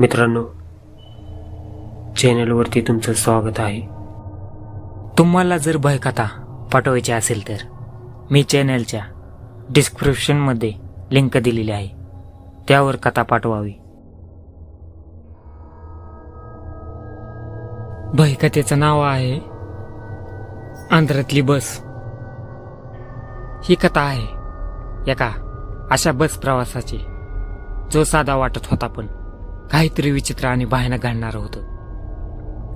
मित्रांनो चॅनलवरती तुमचं स्वागत आहे. तुम्हाला जर भयकथा पाठवायची असेल तर मी चॅनलच्या डिस्क्रिप्शनमध्ये लिंक दिलेली आहे. त्यावर कथा पाठवावी. भयकथेचं नाव आहे आंध्रातली बस. ही कथा आहे एका अशा बस प्रवासाची जो साधा वाटत होता पण काहीतरी विचित्र आणि भयानक घडणार होतं.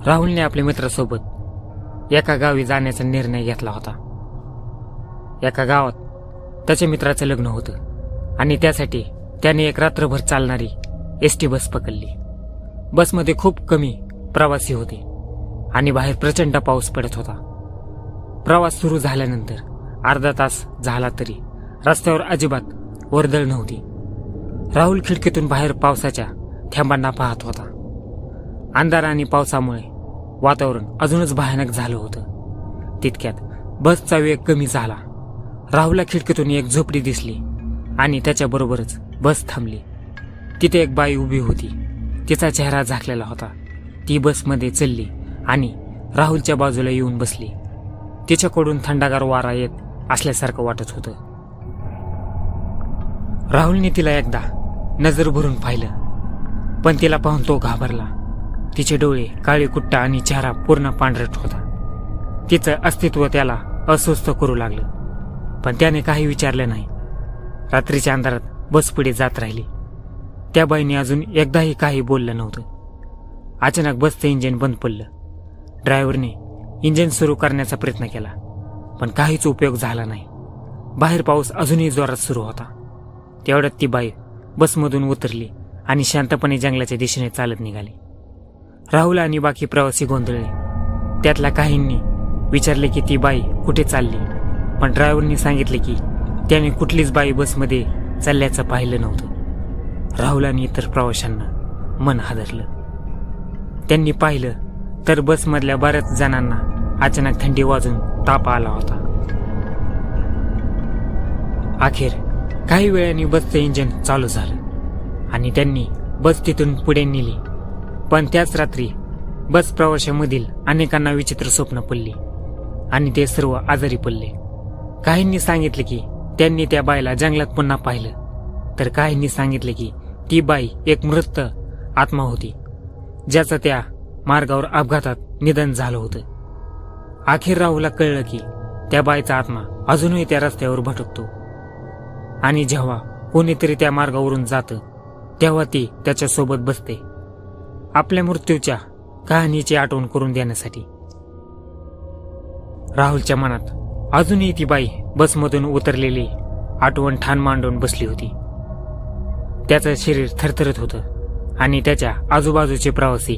राहुलने आपल्या मित्रासोबत एका गावी जाण्याचा निर्णय घेतला होता. एका गावात त्याच्या मित्राचं लग्न होतं आणि त्यासाठी त्याने एक रात्रभर चालणारी एस टी बस पकडली. बसमध्ये खूप कमी प्रवासी होते आणि बाहेर प्रचंड पाऊस पडत होता. प्रवास सुरू झाल्यानंतर अर्धा तास झाला तरी रस्त्यावर अजिबात वर्दळ नव्हती. राहुल खिडकीतून बाहेर पावसाच्या थेंबांना पाहत होता. अंधार आणि पावसामुळे वातावरण अजूनच भयानक झालं होतं. तितक्यात बसचा वेग कमी झाला. राहुलला खिडकीतून एक झोपडी दिसली आणि त्याच्याबरोबरच बस थांबली. तिथे एक बाई उभी होती. तिचा चेहरा झाकलेला होता. ती बसमध्ये चलली आणि राहुलच्या बाजूला येऊन बसली. तिच्याकडून थंडागार वारा येत असल्यासारखं वाटत होतं. राहुलने तिला एकदा नजर भरून पाहिलं. पण तिला पाहून तो घाबरला. तिचे डोळे काळे कुट्टा आणि चेहरा पूर्ण पांढरट होता. तिचं अस्तित्व त्याला अस्वस्थ करू लागलं. पण त्याने काही विचारलं नाही. रात्रीच्या अंधारात बस पुढे जात राहिली. त्या बाईने अजून एकदाही काही बोललं नव्हतं. अचानक बसचं इंजिन बंद पडलं. ड्रायव्हरने इंजिन सुरू करण्याचा प्रयत्न केला पण काहीच उपयोग झाला नाही. बाहेर पाऊस अजूनही जोरात सुरू होता. तेवढ्यात ती बाई बसमधून उतरली. आणि शांतपणे जंगलाच्या दिशेने चालत निघाले. राहुल आणि बाकी प्रवासी गोंधळले. त्यातल्या काहींनी विचारले की ती बाई कुठे चालली? पण ड्रायव्हरनी सांगितले की त्याने कुठलीच बाई बसमध्ये चालल्याचं पाहिलं नव्हतं. राहुल आणि इतर प्रवाशांना मन हादरलं. त्यांनी पाहिलं तर बसमधल्या बऱ्याच जणांना अचानक थंडी वाजून ताप आला होता. अखेर काही वेळाने बसचं इंजिन चालू झालं. आणि त्यांनी बस तिथून पुढे नेली. पण त्याच रात्री बस प्रवाशामधील अनेकांना विचित्र स्वप्न पडली आणि ते सर्व आजारी पडले. काहींनी सांगितले की त्यांनी त्या बाईला जंगलात पुन्हा पाहिलं. तर काहींनी सांगितले की ती बाई एक मृत आत्मा होती ज्याचं त्या मार्गावर अपघातात निधन झालं होतं. अखेर राहूला कळलं की त्या बाईचा आत्मा अजूनही त्या रस्त्यावर भटकतो. आणि जेव्हा कोणीतरी त्या मार्गावरून जातं तेव्हा ती त्याच्यासोबत बसते. आपल्या मृत्यूच्या कहाणीची आठवण करून देण्यासाठी. राहुलच्या मनात अजूनही ती बाई बसमधून उतरलेली आठवण ठाण मांडून बसली होती. त्याचं शरीर थरथरत होतं आणि त्याच्या आजूबाजूचे प्रवासी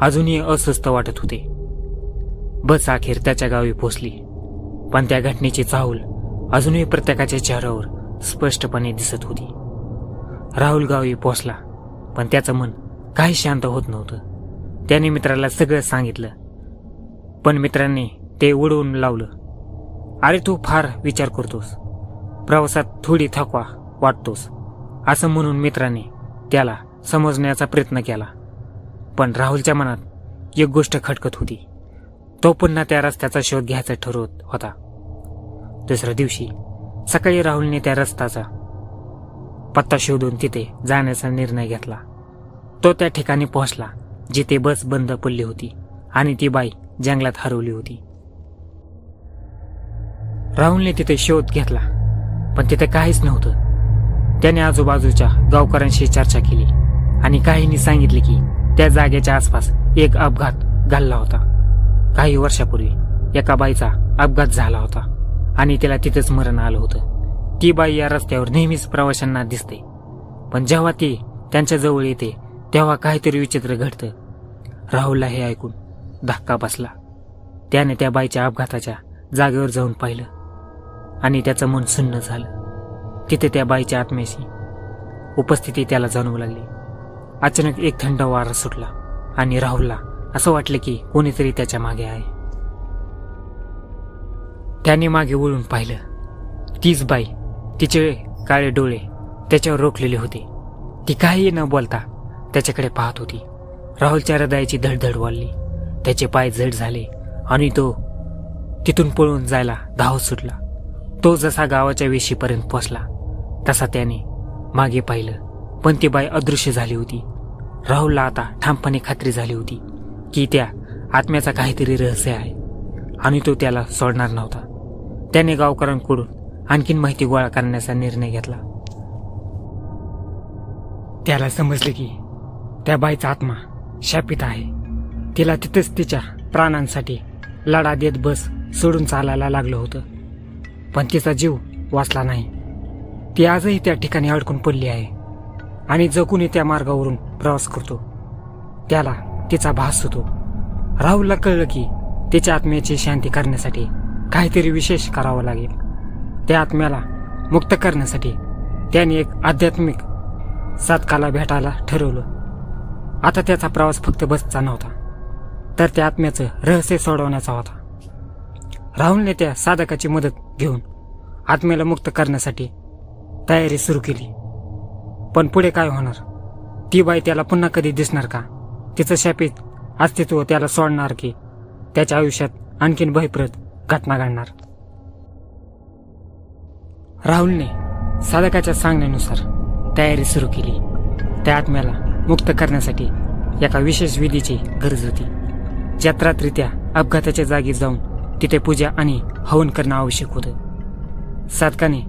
अजूनही अस्वस्थ वाटत होते. बस अखेर त्याच्या गावी पोचली पण त्या घटनेची चाहूल अजूनही प्रत्येकाच्या चेहऱ्यावर स्पष्टपणे दिसत होती. राहुल गावी पोचला. पण त्याचं मन काही शांत होत नव्हतं. त्याने मित्राला सगळं सांगितलं. पण मित्रांनी ते उडवून लावलं. अरे तू फार विचार करतोस. प्रवासात थोडी थकवा वाटतोस असं म्हणून मित्राने त्याला समजण्याचा प्रयत्न केला. पण राहुलच्या मनात एक गोष्ट खटकत होती. तो पुन्हा त्या रस्त्याचा शोध घ्यायचा ठरवत होता. दुसऱ्या दिवशी सकाळी राहुलने त्या रस्त्याचा पत्ता शोधून तिथे जाण्याचा निर्णय घेतला. तो त्या ठिकाणी पोहोचला जिथे बस बंद पडली होती आणि ती बाई जंगलात हरवली होती. राहुलने तिथे शोध घेतला पण तिथे काहीच नव्हतं. त्याने आजूबाजूच्या गावकऱ्यांशी चर्चा केली आणि काहींनी सांगितले की त्या जागेच्या आसपास एक अपघात घालला होता. काही वर्षापूर्वी एका बाईचा अपघात झाला होता आणि तिला तिथेच मरण आलं होतं. ती बाई या रस्त्यावर नेहमीच प्रवाशांना दिसते. पण जेव्हा ती त्यांच्या जवळ येते तेव्हा काहीतरी विचित्र घडतं. राहुलला हे ऐकून धक्का बसला. त्याने त्या बाईच्या अपघाताच्या जागेवर जाऊन पाहिलं आणि त्याचं मन सुन्न झालं. तिथे त्या बाईच्या आत्म्याशी उपस्थिती त्याला जाणवू लागली. अचानक एक थंड वारा सुटला आणि राहुलला असं वाटलं की कोणीतरी त्याच्यामागे आहे. त्याने मागे वळून पाहिलं तीच बाई तिचे काळे डोळे त्याच्यावर रोखलेले होते. ती काहीही न बोलता त्याच्याकडे पाहत होती. राहुलच्या हृदयाची धडधड वाढली. त्याचे पाय जड झाले आणि तो तिथून पळून जायला धावत सुटला. तो जसा गावाच्या वेशीपर्यंत पोचला तसा त्याने मागे पाहिलं. पण ती बाई अदृश्य झाली होती. राहुलला आता ठामपणे खात्री झाली होती की त्या आत्म्याचा काहीतरी रहस्य आहे आणि तो त्याला सोडणार नव्हता. त्याने गावकऱ्यांकडून आणखीन माहिती गोळा करण्याचा निर्णय घेतला. त्याला समजले की त्या बाईचा आत्मा शापित आहे. तिला तिथेच तिच्या प्राणांसाठी लढा देत बस सोडून चालायला लागलं होतं. पण तिचा जीव वाचला नाही. ती आजही त्या ठिकाणी अडकून पडली आहे आणि जगूनही त्या मार्गावरून प्रवास करतो. त्याला तिचा भास होतो. राहुलला कळलं की तिच्या आत्म्याची शांती करण्यासाठी काहीतरी विशेष करावं लागेल. त्या आत्म्याला मुक्त करण्यासाठी त्याने एक आध्यात्मिक साधकाला भेटायला ठरवलं. आता त्याचा प्रवास फक्त बसचा नव्हता तर त्या आत्म्याचं रहस्य सोडवण्याचा होता. राहुलने त्या साधकाची मदत घेऊन आत्म्याला मुक्त करण्यासाठी तयारी सुरू केली. पण पुढे काय होणार? ती बाई त्याला पुन्हा कधी दिसणार का? तिचं शापित अस्तित्व त्याला सोडणार की त्याच्या आयुष्यात आणखीन भयप्रद घटना घडणार. राहुलने साधकाच्या सांगण्यानुसार तयारी सुरू केली. त्या आत्म्याला मुक्त करण्यासाठी एका विशेष विधीची गरज होती. जत्रातरित्या अपघाताच्या जागी जाऊन तिथे पूजा आणि हवन करणं आवश्यक होतं. साधकाने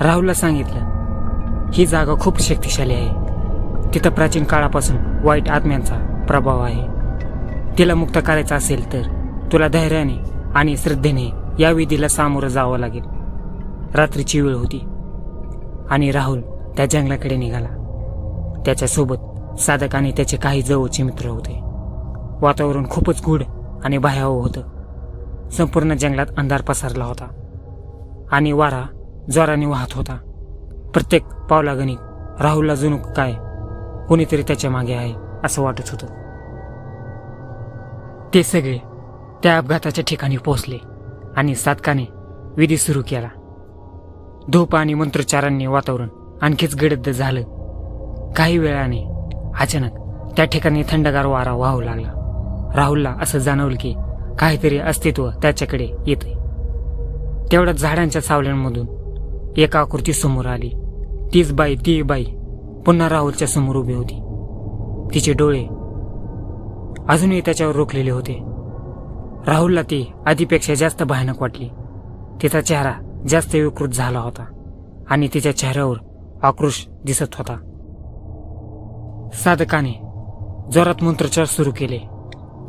राहुलला सांगितलं ही जागा खूप शक्तिशाली आहे. तिथं प्राचीन काळापासून वाईट आत्म्यांचा प्रभाव आहे. तिला मुक्त करायचं असेल तर तुला धैर्याने आणि श्रद्धेने या विधीला सामोरं जावं लागेल. रात्रीची वेळ होती. आणि राहुल त्या जंगलाकडे निघाला. त्याच्यासोबत साधक आणि त्याचे काही जवळचे मित्र होते. वातावरण खूपच गूढ आणि भयावह होतं. संपूर्ण जंगलात अंधार पसरला होता. आणि वारा जोराने वाहत होता. प्रत्येक पावलागणिक राहुलला जणू काय? कोणीतरी त्याच्यामागे आहे असं वाटत होतं. ते सगळे त्या अपघाताच्या ठिकाणी पोहोचले आणि साधकाने विधी सुरू केला. धूप आणि मंत्रोच्चारांनी वातावरण आणखीच गडद झालं. काही वेळाने अचानक त्या ठिकाणी थंडगार वारा वाहू लागला. राहुलला असं जाणवलं की काहीतरी अस्तित्व त्याच्याकडे येते तेवढ्यात झाडांच्या सावल्यांमधून एक आकृती समोर आली. तीच बाई ती बाई पुन्हा राहुलच्या समोर उभी होती. तिचे डोळे अजूनही त्याच्यावर रोखलेले होते. राहुलला ती आधीपेक्षा जास्त भयानक वाटली. तिचा चेहरा जास्त विकृत झाला होता आणि तिच्या चेहऱ्यावर आक्रोश दिसत होता. साधकाने जोरात मंत्रोच्चार सुरू केले.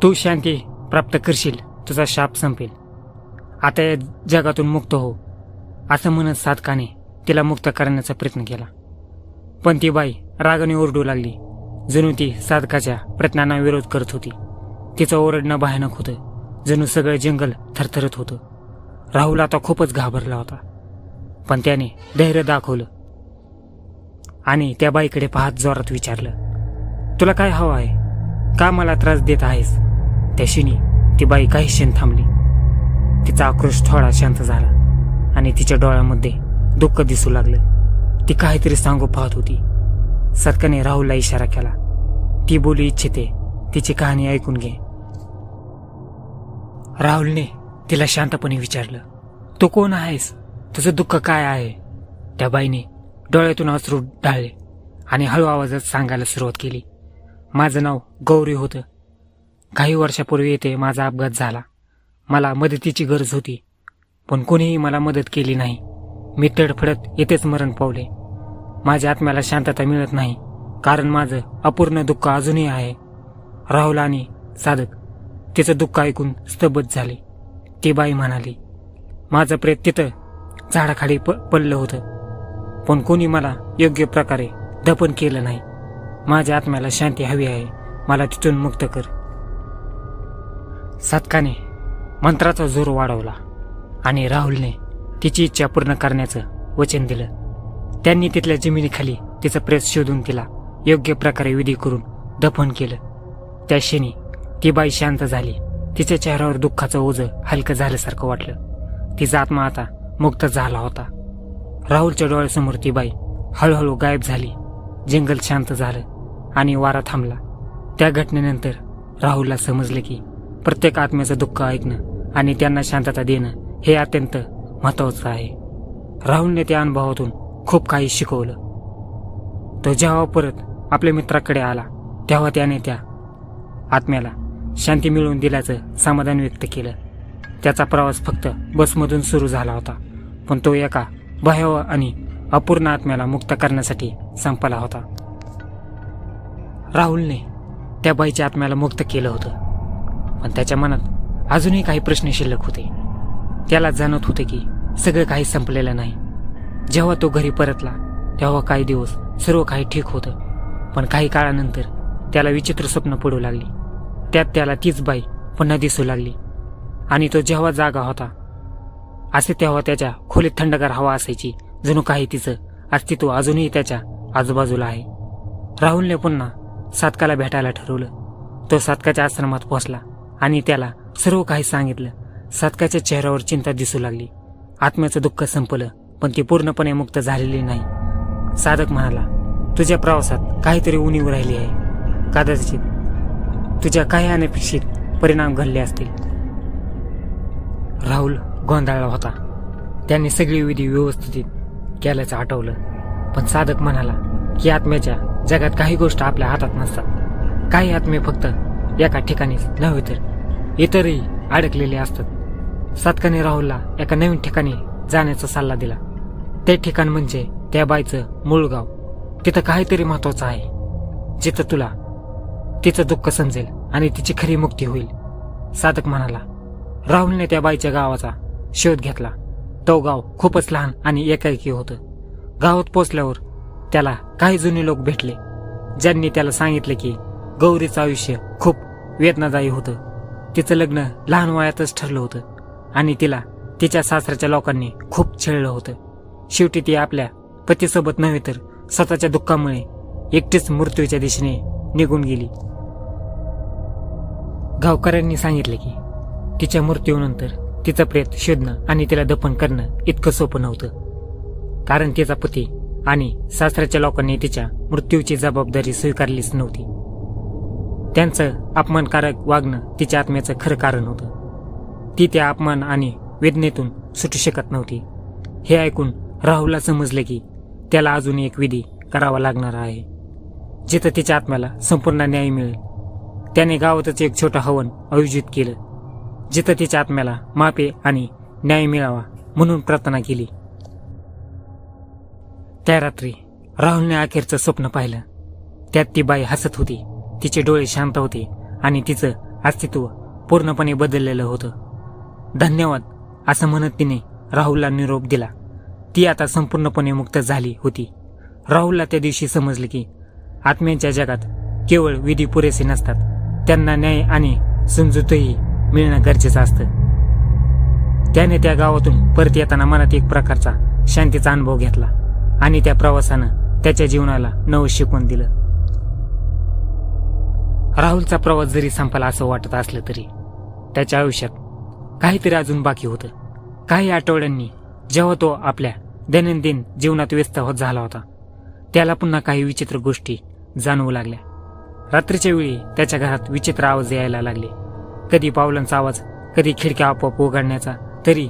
तू शांती प्राप्त करशील तुझा शाप संपेल. आता या जगातून मुक्त हो असं म्हणत साधकाने तिला मुक्त करण्याचा प्रयत्न केला. पण ती बाई रागाने ओरडू लागली जणू ती साधकाच्या प्रयत्नांना विरोध करत होती. तिचं ओरडणं भयानक होतं जणू सगळं जंगल थरथरत होतं. राहुल आता खूपच घाबरला होता. पण त्याने धैर्य दाखवलं. आणि त्या बाईकडे पाहत जोरात विचारलं तुला काय हवं आहे? का मला त्रास देत आहेस? त्या शिनी ती बाई काही क्षण थांबली. तिचा आक्रोश थोडा शांत झाला आणि तिच्या डोळ्यामध्ये दुःख दिसू लागलं. ती काहीतरी सांगू पाहत होती. सत्काने राहुलला इशारा केला. ती बोलू इच्छिते तिची कहाणी ऐकून घे. राहुलने तिला शांतपणे विचारलं तू कोण आहेस? तुझं दुःख काय आहे? त्या बाईने डोळ्यातून अश्रू ढाळले आणि हळू आवाजात सांगायला सुरुवात केली माझं नाव गौरी होतं. काही वर्षापूर्वी येथे माझा अपघात झाला. मला मदतीची गरज होती पण कोणीही मला मदत केली नाही. मी तडफडत येथेच मरण पावले. माझ्या आत्म्याला शांतता मिळत नाही कारण माझं अपूर्ण दुःख अजूनही आहे. राहुल आणि साधक तिचं दुःख ऐकून स्तब्ध झाले. ती बाई म्हणाली माझं प्रेत तिथं झाडाखाली प पडलं होतं. पण कोणी मला योग्य प्रकारे दफन केलं नाही. माझ्या आत्म्याला शांती हवी आहे. मला तिथून मुक्त कर. सातकाने मंत्राचा जोर वाढवला आणि राहुलने तिची इच्छा पूर्ण करण्याचं वचन दिलं. त्यांनी तिथल्या जमिनीखाली तिचं प्रेत शोधून तिला योग्य प्रकारे विधी करून दफन केलं. त्या क्षणी ती बाई शांत झाली. तिच्या चेहऱ्यावर दुःखाचं ओझं हलकं झाल्यासारखं वाटलं. तिचा आत्मा आता मुक्त झाला होता. राहुलच्या डोळ्यासमोर ती बाई हळूहळू गायब झाली. जंगल शांत झालं आणि वारा थांबला. त्या घटनेनंतर राहुलला समजले की प्रत्येक आत्म्याचं दुःख ऐकणं आणि त्यांना शांतता देणं हे अत्यंत महत्वाचं आहे. राहुलने त्या अनुभवातून खूप काही शिकवलं. तो जेव्हा परत आपल्या मित्राकडे आला तेव्हा त्याने त्या आत्म्याला शांती मिळवून दिल्याचं समाधान व्यक्त केलं. त्याचा प्रवास फक्त बसमधून सुरू झाला होता. पण तो एका भयावह आणि अपूर्ण आत्म्याला मुक्त करण्यासाठी संपला होता. राहुलने त्या बाईच्या आत्म्याला मुक्त केलं होतं. पण त्याच्या मनात अजूनही काही प्रश्न शिल्लक होते. त्याला जाणवत होते की सगळं काही संपलेलं नाही. जेव्हा तो घरी परतला तेव्हा काही दिवस सर्व काही ठीक होतं. पण काही काळानंतर त्याला विचित्र स्वप्न पडू लागली. त्यात त्याला तीच बाई पुन्हा दिसू लागली. आणि तो जेव्हा जागा होता असे तेव्हा त्याच्या खोलीत थंडगार हवा असायची जणू काही तिचं अस्तित्व अजूनही त्याच्या आजूबाजूला आहे. राहुलने पुन्हा सातकाला भेटायला ठरवलं. तो सातकाच्या आश्रमात पोहोचला आणि त्याला सर्व काही सांगितलं. सातकाच्या चेहऱ्यावर चिंता दिसू लागली. आत्म्याचं दुःख संपलं पण ती पूर्णपणे मुक्त झालेली नाही. साधक म्हणाला तुझ्या प्रवासात काहीतरी उणीव राहिली आहे. कदाचित तुझ्या काही अनपेक्षित परिणाम घडले असतील. राहुल गोंधळला होता. त्यांनी सगळी विधी व्यवस्थित केल्याचं आठवलं. पण साधक म्हणाला की आत्म्याच्या जगात काही गोष्ट आपल्या हातात नसतात. काही आत्मे फक्त एका ठिकाणीच नव्हे तर इतरही अडकलेले असतात. सातकाने राहुलला एका नवीन ठिकाणी जाण्याचा सल्ला दिला. ते ठिकाण म्हणजे त्या बाईचं मूळ गाव. तिथं काहीतरी महत्वाचं आहे. जिथं तुला तिचं दुःख समजेल आणि तिची खरी मुक्ती होईल. साधक म्हणाला राहुलने त्या बाईच्या गावाचा शोध घेतला. तो गाव खूपच लहान आणि एकाएकी होतं. गावात पोचल्यावर त्याला काही जुने लोक भेटले ज्यांनी त्याला सांगितले की गौरीचं आयुष्य खूप वेदनादायी होतं. तिचं लग्न लहान वयातच ठरलं होतं आणि तिला तिच्या सासऱ्याच्या लोकांनी खूप छेळलं होतं. शेवटी ती आपल्या पतीसोबत नव्हे तर स्वतःच्या दुःखामुळे एकटीच मृत्यूच्या दिशेने निघून गेली. गावकऱ्यांनी सांगितले की तिच्या मृत्यूनंतर तिचं प्रेत शोधणं आणि तिला दफन करणं इतकं सोपं नव्हतं. कारण तिचा पती आणि सासऱ्याच्या लोकांनी तिच्या मृत्यूची जबाबदारी स्वीकारलीच नव्हती. त्यांचं अपमानकारक वागणं तिच्या आत्म्याचं खरं कारण होतं. ती त्या अपमान आणि वेदनेतून सुटू शकत नव्हती. हे ऐकून राहुलला समजले की त्याला अजून एक विधी करावा लागणार आहे जिथं तिच्या आत्म्याला संपूर्ण न्याय मिळेल. त्याने गावातच एक छोटा हवन आयोजित केलं जिथं तिच्या आत्म्याला मापे आणि न्याय मिळावा म्हणून प्रार्थना केली. त्या रात्री राहुलने अखेरचं स्वप्न पाहिलं. त्यात ती बाई हसत होती तिचे डोळे शांत होते आणि तिचं अस्तित्व पूर्णपणे बदललेलं होतं. धन्यवाद असं म्हणत तिने राहुलला निरोप दिला. ती आता संपूर्णपणे मुक्त झाली होती. राहुलला त्या दिवशी समजले की आत्म्यांच्या जगात केवळ विधी पुरेसे नसतात. त्यांना न्याय आणि समजूतही मिळणं गरजेचं असतं. त्याने त्या गावातून परत येताना मनात एक प्रकारचा शांतीचा अनुभव घेतला आणि त्या प्रवासानं त्याच्या जीवनाला नवं शिकवून दिलं. राहुलचा प्रवास जरी संपला असं वाटत असलं तरी त्याच्या आयुष्यात काहीतरी अजून बाकी होतं. काही आठवड्यांनी जेव्हा तो आपल्या दैनंदिन जीवनात व्यस्त होत झाला होता त्याला पुन्हा काही विचित्र गोष्टी जाणवू लागल्या. रात्रीच्या वेळी त्याच्या घरात विचित्र आवाज यायला लागले. कधी पावलांचा आवाज कधी खिडक्या आपोआप उघडण्याचा तरी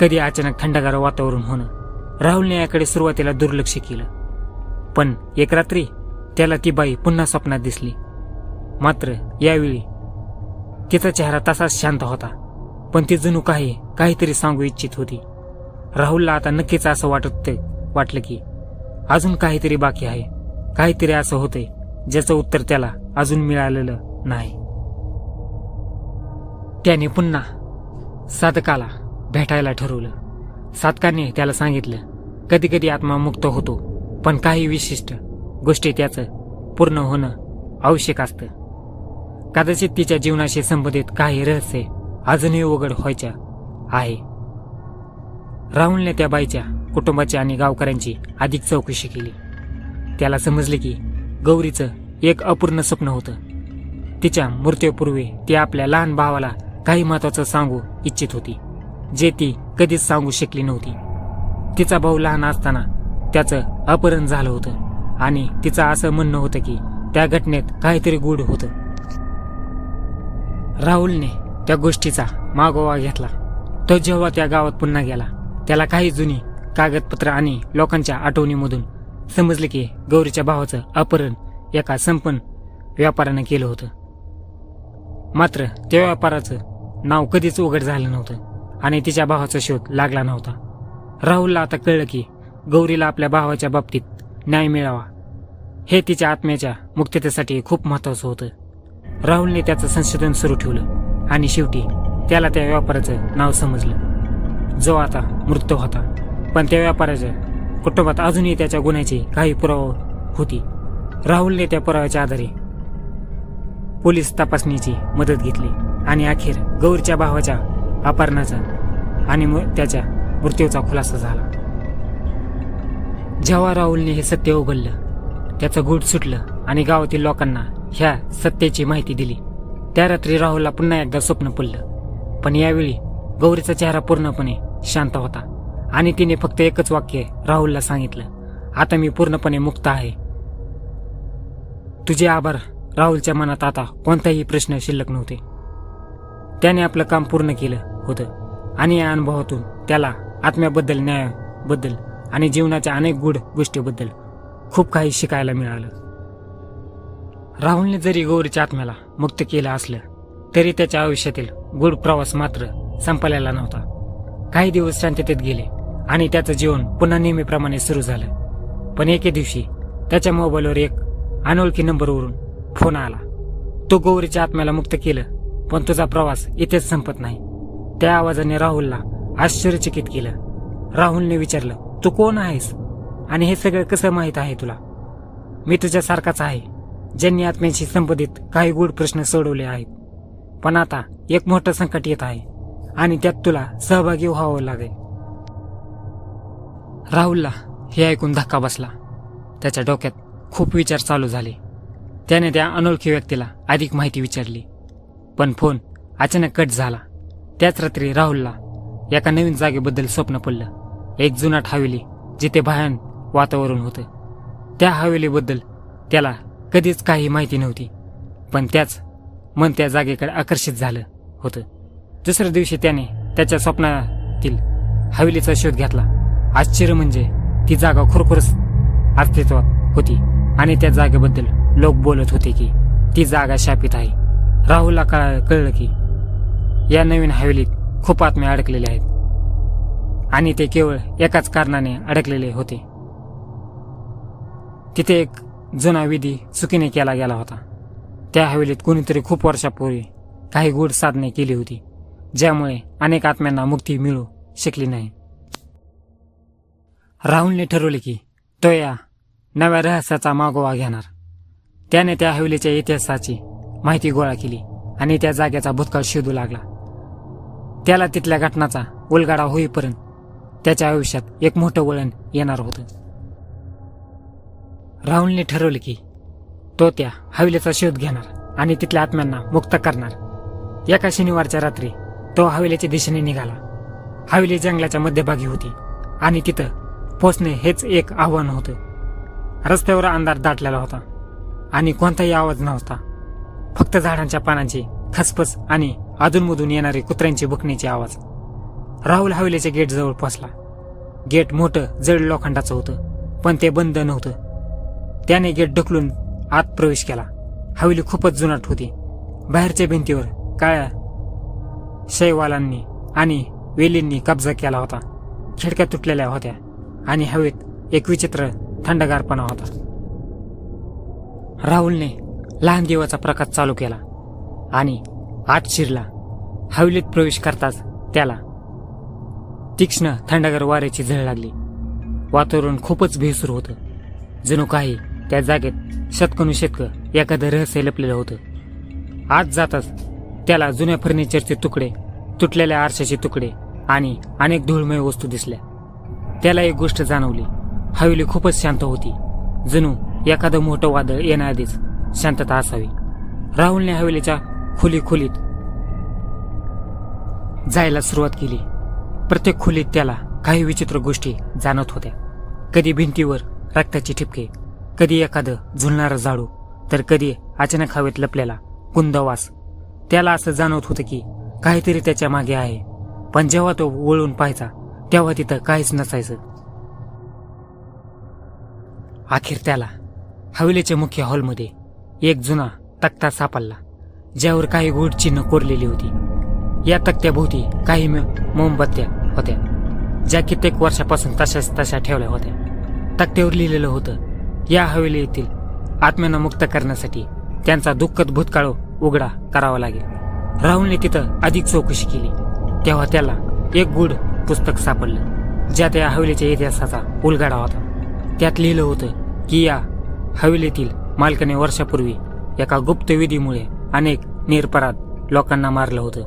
कधी अचानक थंडगार वातावरण होणं. राहुलने याकडे सुरुवातीला दुर्लक्ष केलं. पण एक रात्री त्याला ती बाई पुन्हा स्वप्नात दिसली. मात्र यावेळी तिचा चेहरा तसाच शांत होता पण ती जणू काही काहीतरी सांगू इच्छित होती. राहुलला आता नक्कीच असं वाटत वाटलं की अजून काहीतरी बाकी आहे काहीतरी असं होतंय. ज्याचं उत्तर त्याला अजून मिळालेलं नाही. त्याने पुन्हा साधकाला भेटायला ठरवलं. साधकाने त्याला सांगितलं कधी कधी आत्मा मुक्त होतो पण काही विशिष्ट गोष्टी त्याचं पूर्ण होणं आवश्यक असतं. कदाचित तिच्या जीवनाशी संबंधित काही रहस्य अजूनही उघड व्हायच्या आहे. राहुलने त्या बाईच्या कुटुंबाची आणि गावकऱ्यांची अधिक चौकशी केली. त्याला समजले की गौरीचं एक अपूर्ण स्वप्न होतं. तिच्या मृत्यूपूर्वी ती आपल्या लहान भावाला काही महत्वाचं सांगू इच्छित होती जे ती कधीच सांगू शकली नव्हती. तिचा भाऊ लहान असताना त्याचं अपहरण झालं होतं आणि तिचं असं म्हणणं होतं की त्या घटनेत काहीतरी गूढ होतं. राहुलने त्या गोष्टीचा मागोवा घेतला. तो जेव्हा त्या गावात पुन्हा गेला त्याला काही जुनी कागदपत्र आणि लोकांच्या आठवणीमधून समजले की गौरीच्या भावाचं अपहरण एका संपन्न व्यापाऱ्यानं केलं होतं. मात्र त्या व्यापाराचं नाव कधीच उघड झालं नव्हतं आणि तिच्या भावाचा शोध लागला नव्हता. राहुलला आता कळलं की गौरीला आपल्या भावाच्या बाबतीत न्याय मिळावा. हे तिच्या आत्म्याच्या मुक्ततेसाठी खूप महत्वाचं होतं. राहुलने त्याचं संशोधन सुरू ठेवलं आणि शेवटी त्याला त्या व्यापाराचं नाव समजलं. जो आता मृत्यू होता पण त्या व्यापाराचं कुटुंबात अजूनही त्याच्या गुन्ह्याची काही पुरावा होती. राहुलने त्या पुराव्याच्या आधारे पोलीस तपासणीची मदत घेतली आणि अखेर गौरीच्या भावाच्या अपहरणाचा आणि त्याच्या मृत्यूचा खुलासा झाला. जेव्हा राहुलने हे सत्य उघडलं त्याचं गुट सुटलं आणि गावातील लोकांना ह्या सत्याची माहिती दिली त्या रात्री राहुलला पुन्हा एकदा स्वप्न पडलं. पण यावेळी गौरीचा चेहरा पूर्णपणे शांत होता. आणि तिने फक्त एकच वाक्य राहुलला सांगितलं. आता मी पूर्णपणे मुक्त आहे. तुझे आभार राहुलच्या मनात आता कोणताही प्रश्न शिल्लक नव्हते. त्याने आपलं काम पूर्ण केलं होतं आणि या अनुभवातून त्याला आत्म्याबद्दल न्यायाबद्दल आणि जीवनाच्या अनेक गुढ गोष्टीबद्दल खूप काही शिकायला मिळालं. राहुलने जरी गौरीच्या आत्म्याला मुक्त केलं असलं तरी त्याच्या आयुष्यातील गुढ प्रवास मात्र संपलेला नव्हता. काही दिवस शांततेत गेले आणि त्याचं जीवन पुन्हा नेहमीप्रमाणे सुरू झालं. पण एके दिवशी त्याच्या मोबाईलवर एक अनोळखी नंबरवरून फोन आला. तो गौरीच्या आत्म्याला मुक्त केलं पण तुझा प्रवास इथेच संपत नाही. त्या आवाजाने राहुलला आश्चर्यचकित केलं. राहुलने विचारलं तू कोण आहेस? आणि हे सगळं कसं माहीत आहे तुला? मी तुझ्यासारखाच आहे ज्यांनी आत्म्याशी संबंधित काही गूढ प्रश्न सोडवले आहेत. पण आता एक मोठं संकट येत आहे आणि त्यात तुला सहभागी व्हावं लागेल. राहुलला हे ऐकून धक्का बसला. त्याच्या डोक्यात खूप विचार चालू झाले. त्याने त्या अनोळखी व्यक्तीला अधिक माहिती विचारली. पण फोन अचानक कट झाला. त्याच रात्री राहुलला एका नवीन जागेबद्दल स्वप्न पडलं. एक जुनाट हवेली जिथे भयान वातावरण होतं. त्या हवेलीबद्दल त्याला कधीच काही माहिती नव्हती. पण त्याच मन त्या जागेकडे आकर्षित झालं होतं. दुसऱ्या दिवशी त्याने त्याच्या स्वप्नातील हवेलीचा शोध घेतला. आश्चर्य म्हणजे ती जागा खरोखरच अस्तित्वात होती. आणि त्या जागेबद्दल लोक बोलत होते की ती जागा शापित आहे. राहुलला कळ- कळलं की या नवीन हवेलीत खूप आत्मे अडकलेले आहेत. आणि ते केवळ एकाच कारणाने अडकलेले होते. तिथे एक जुना विधी चुकीने केला गेला होता. त्या हवेलीत कोणीतरी खूप वर्षापूर्वी काही गूढ साधने केली होती ज्यामुळे अनेक आत्म्यांना मुक्ती मिळू शकली नाही. राहुलने ठरवले की तो या नव्या रहस्याचा मागोवा घेणार. त्याने त्या हवेलीच्या इतिहासाची माहिती गोळा केली आणि त्या जागेचा भूतकाळ शोधू लागला. त्याला तिथल्या घटनाचा उलगाडा होईपर्यंत त्याच्या आयुष्यात एक मोठं वळण येणार होतं. राहुलने ठरवले की तो त्या हवेलीचा शोध घेणार आणि तिथल्या आत्म्यांना मुक्त करणार. एका शनिवारच्या रात्री तो हवेलीच्या दिशेने निघाला. हवेली जंगलाच्या मध्यभागी होती आणि तिथं पोचणे हेच एक आव्हान होतं. रस्त्यावर अंधार दाटलेला होता आणि कोणताही आवाज नव्हता. फक्त झाडांच्या पानांची खसफस आणि अधूनमधून येणारे कुत्र्यांची बुकण्याचे आवाज. राहुल हवेलीच्या गेट जवळ पोचला. गेट मोठं जड लोखंडाचं होतं पण ते बंद नव्हतं. त्याने गेट ढकलून आत प्रवेश केला. हवेली खूपच जुनाट होती. बाहेरच्या भिंतीवर काळ्या शैवालांनी आणि वेलींनी कब्जा केला होता. खिडक्या तुटलेल्या होत्या. आणि हवेत एक विचित्र थंडगारपणा होता. राहुलने लहान देवाचा प्रकाश चालू केला आणि आत शिरला. हवेलीत प्रवेश करताच त्याला तीक्ष्ण थंडगार वाऱ्याची झळ लागली. वातावरण खूपच भेसूर होतं. जणू काही त्या जागेत शतकनुशतक एखादं रहस्य लपलेलं होतं. आत जाताच त्याला जुन्या फर्निचरचे तुकडे तुटलेल्या आरशाचे तुकडे आणि अनेक धूळमय वस्तू दिसल्या. त्याला एक गोष्ट जाणवली. हवेली खूपच शांत होती. जणू एखादं मोठं वादळ येण्याआधीच शांतता असावी. राहुलने हवेलीच्या खोली खोलीत जायला सुरुवात केली. प्रत्येक खोलीत त्याला काही विचित्र गोष्टी जाणवत होत्या. कधी भिंतीवर रक्ताची ठिपके कधी एखादं झुलणारं झाडू तर कधी अचानक हवेत लपलेला कुंदवास. त्याला असं जाणवत होतं की काहीतरी त्याच्यामागे आहे. पण जेव्हा तो वळून पाहायचा तेव्हा तिथं काहीच नसायचं. अखेर त्याला हवेलीच्या मुख्य हॉलमध्ये एक जुना तक्ता सापडला ज्यावर काही गोड चिन्ह कोरलेली होती. या तक्त्याभोवती काही मोमबत्त्या होत्या ज्या कित्येक वर्षापासून तशाच तशा ठेवल्या होत्या. तक्त्यावर लिहिलेलं होतं या हवेलीतील आत्म्यांना मुक्त करण्यासाठी त्यांचा दुःखद भूतकाळ उघडा करावा लागेल. राहुलने तिथं अधिक चौकशी केली. तेव्हा त्याला एक गुढ पुस्तक सापडलं. ज्यात या हवेलीच्या इतिहासाचा उलगाडा होता. त्यात लिहिलं होतं की या हवेलीतील मालकाने वर्षापूर्वी एका गुप्त विधीमुळे अनेक निरपराध लोकांना मारलं होतं.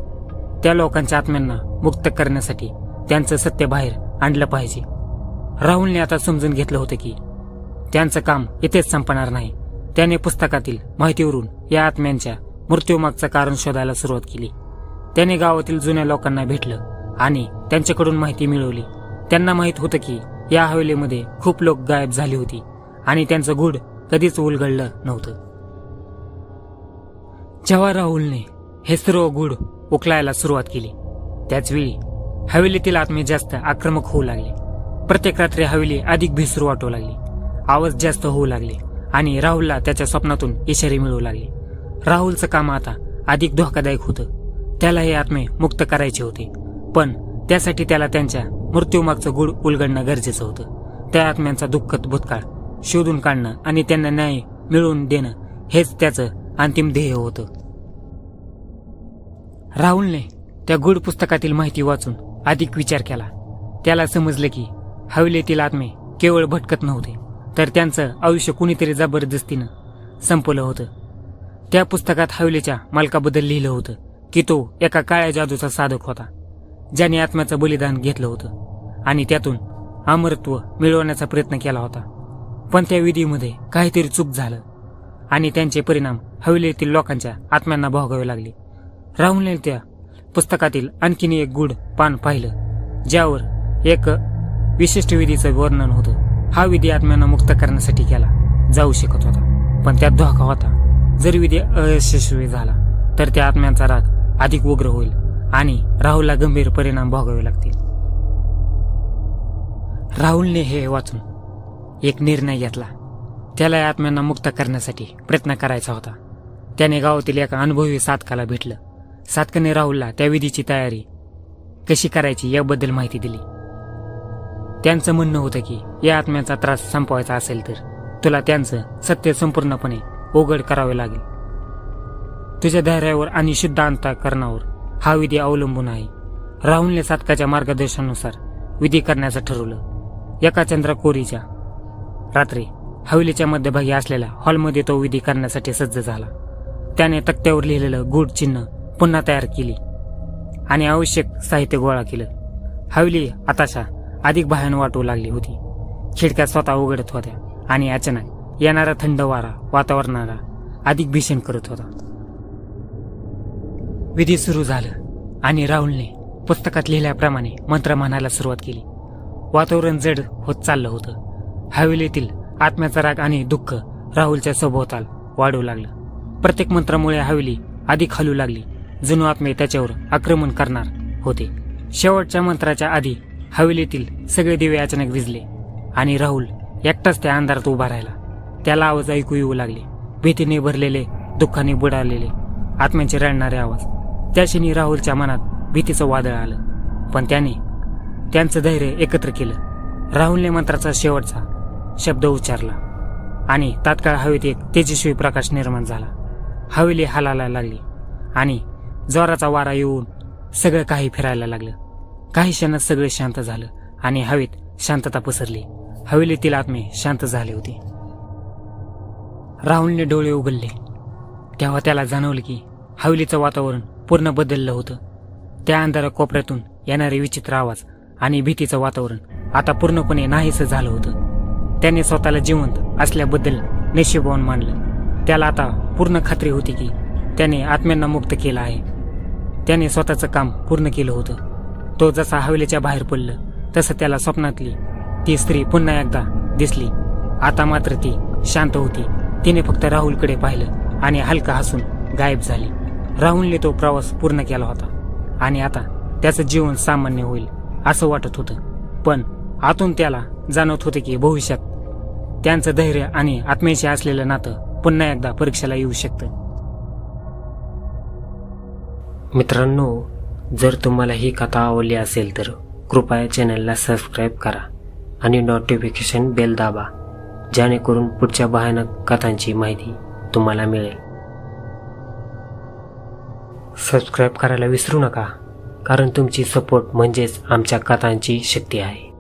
त्या लोकांच्या आत्म्यांना मुक्त करण्यासाठी त्यांचं सत्य बाहेर आणलं पाहिजे. राहुलने आता समजून घेतलं होतं की त्यांचं काम इथेच संपणार नाही. त्याने पुस्तकातील माहितीवरून या आत्म्यांच्या मृत्यूमागचं कारण शोधायला सुरुवात केली. त्याने गावातील जुन्या लोकांना भेटलं आणि त्यांच्याकडून माहिती मिळवली. त्यांना माहीत होतं की या हवेलीमध्ये खूप लोक गायब झाली होती आणि त्यांचं गुढ कधीच उलगडलं नव्हतं. जेव्हा राहुलने हे सर्व गुढ उकलायला सुरुवात केली त्याचवेळी हवेलीतील आत्मे जास्त आक्रमक होऊ लागले. प्रत्येक रात्री हवेली अधिक भिसरू वाटू लागली. आवाज जास्त होऊ लागले आणि राहुलला त्याच्या स्वप्नातून इशारे मिळू लागले. राहुलचं काम आता अधिक धोकादायक होतं. त्याला हे आत्मे मुक्त करायचे होते. पण त्यासाठी त्याला त्यांच्या मृत्यूमागचं गुढ उलगडणं गरजेचं होतं. त्या आत्म्यांचा दुःखद भूतकाळ शोधून काढणं आणि त्यांना न्याय मिळवून देणं हेच त्याचं अंतिम ध्येय होतं. राहुलने त्या गुढ पुस्तकातील माहिती वाचून अधिक विचार केला. त्याला समजलं की हवेलीतील आत्मे केवळ भटकत नव्हते तर त्यांचं आयुष्य कुणीतरी जबरदस्तीनं संपलं होतं. त्या पुस्तकात हवेलीच्या मालकाबद्दल लिहिलं होतं की तो एका काळ्या जादूचा साधक होता. ज्याने आत्म्याचं बलिदान घेतलं होतं. आणि त्यातून अमरत्व मिळवण्याचा प्रयत्न केला होता. पण त्या विधीमध्ये काहीतरी चूक झालं. आणि त्यांचे परिणाम हवेलीतील लोकांच्या आत्म्यांना भोगावे लागले. राहुलने त्या पुस्तकातील आणखीन एक गुढ पान पाहिलं ज्यावर एक विशिष्ट विधीचं वर्णन होतं. हा विधी आत्म्यांना मुक्त करण्यासाठी केला जाऊ शकत होता. पण त्यात धोका होता. जर विधी अयशस्वी झाला तर त्या आत्म्यांचा राग अधिक उग्र होईल. आणि राहुलला गंभीर परिणाम भोगावे लागतील. राहुलने हे वाचून एक निर्णय घेतला. त्याला या आत्म्यांना मुक्त करण्यासाठी प्रयत्न करायचा होता. त्याने गावातील एका अनुभवी साधकाला भेटलं. साधकाने राहुलला त्या विधीची तयारी कशी करायची याबद्दल माहिती दिली. त्यांचं म्हणणं होतं की या आत्म्याचा त्रास संपवायचा असेल तर तुला त्यांचं सत्य संपूर्णपणे उघड करावे लागेल. तुझ्या धैर्यावर आणि शुद्ध अंतकरणावर हा विधी अवलंबून आहे. राहुलने सातकाच्या मार्गदर्शनानुसार विधी करण्याचं ठरवलं. एका चंद्रकोरीच्या रात्री हवेलीच्या मध्यभागी असलेल्या हॉलमध्ये तो विधी करण्यासाठी सज्ज झाला. त्याने तक्त्यावर लिहिलेलं गुढ चिन्ह पुन्हा तयार केली आणि आवश्यक साहित्य गोळा केलं. हवेली आताशा अधिक भयान वाटू लागली होती. खिडक्या स्वतः उघडत होत्या आणि अचानक येणारा थंड वारा वातावरणाला अधिक भीषण करत होता. विधी सुरू झालं आणि राहुलने पुस्तकात लिहिल्याप्रमाणे मंत्र म्हणायला सुरुवात केली. वातावरण जड होत चाललं होतं. हवेलीतील आत्म्याचा राग आणि दुःख राहुलच्या सभोवताल वाढू लागलं. प्रत्येक मंत्रामुळे हवेली अधिक हलू लागली. जुनू आत्मे त्याच्यावर आक्रमण करणार होते. शेवटच्या मंत्राच्या आधी हवेलीतील सगळे दिवे अचानक विजले आणि राहुल एकटाच त्या अंधारात उभा राहिला. त्याला आवाज ऐकू येऊ लागले. भीतीने भरलेले दुःखाने बुडालेले आत्म्यांचे रडणारे आवाज. त्या क्षणी राहुलच्या मनात भीतीचं वादळ आलं. पण त्याने त्यांचं धैर्य एकत्र केलं. राहुलने मंत्राचा शेवटचा शब्द उच्चारला. आणि तात्काळ हवेत एक तेजस्वी प्रकाश निर्माण झाला. हवेली हालायला लागली. आणि जोराचा वारा येऊन सगळं काही फिरायला लागलं. काही क्षणात सगळे शांत झालं आणि हवेत शांतता पसरली. हवेलीतील आत्मे शांत झाले होते. राहुलने डोळे उघडले. तेव्हा त्याला जाणवलं की हवेलीचं वातावरण पूर्ण बदललं होतं. त्या अंधारा कोपऱ्यातून येणारे विचित्र आवाज आणि भीतीचं वातावरण आता पूर्णपणे नाहीसं झालं होतं. त्याने स्वतःला जिवंत असल्याबद्दल नशिबवान मानलं. त्याला आता पूर्ण खात्री होती की त्याने आत्म्यांना मुक्त केलं आहे. त्याने स्वतःचं काम पूर्ण केलं होतं. तो जसा हवेलीच्या बाहेर पडलं तसं त्याला स्वप्नातली ती स्त्री पुन्हा एकदा दिसली. आता मात्र ती शांत होती. तिने फक्त राहुलकडे पाहिलं आणि हलका हसून गायब झाली. राहुलने तो प्रवास पूर्ण केला होता. आणि आता त्याचं जीवन सामान्य होईल असं वाटत होतं. पण आतून त्याला जाणवत होते की भविष्यात त्यांचं धैर्य आणि आत्म्याशी असलेलं नातं पुन्हा एकदा परीक्षेला येऊ शकतं. मित्रांनो जर तुम्हाला ही कथा आवडली असेल तर कृपया चॅनलला सबस्क्राईब करा आणि नोटिफिकेशन बेल दाबा जेणेकरून पुढच्या भयानक कथांची माहिती तुम्हाला मिळेल. सबस्क्राईब करायला विसरू नका कारण तुमची सपोर्ट म्हणजेच आमच्या कथांची शक्ती आहे.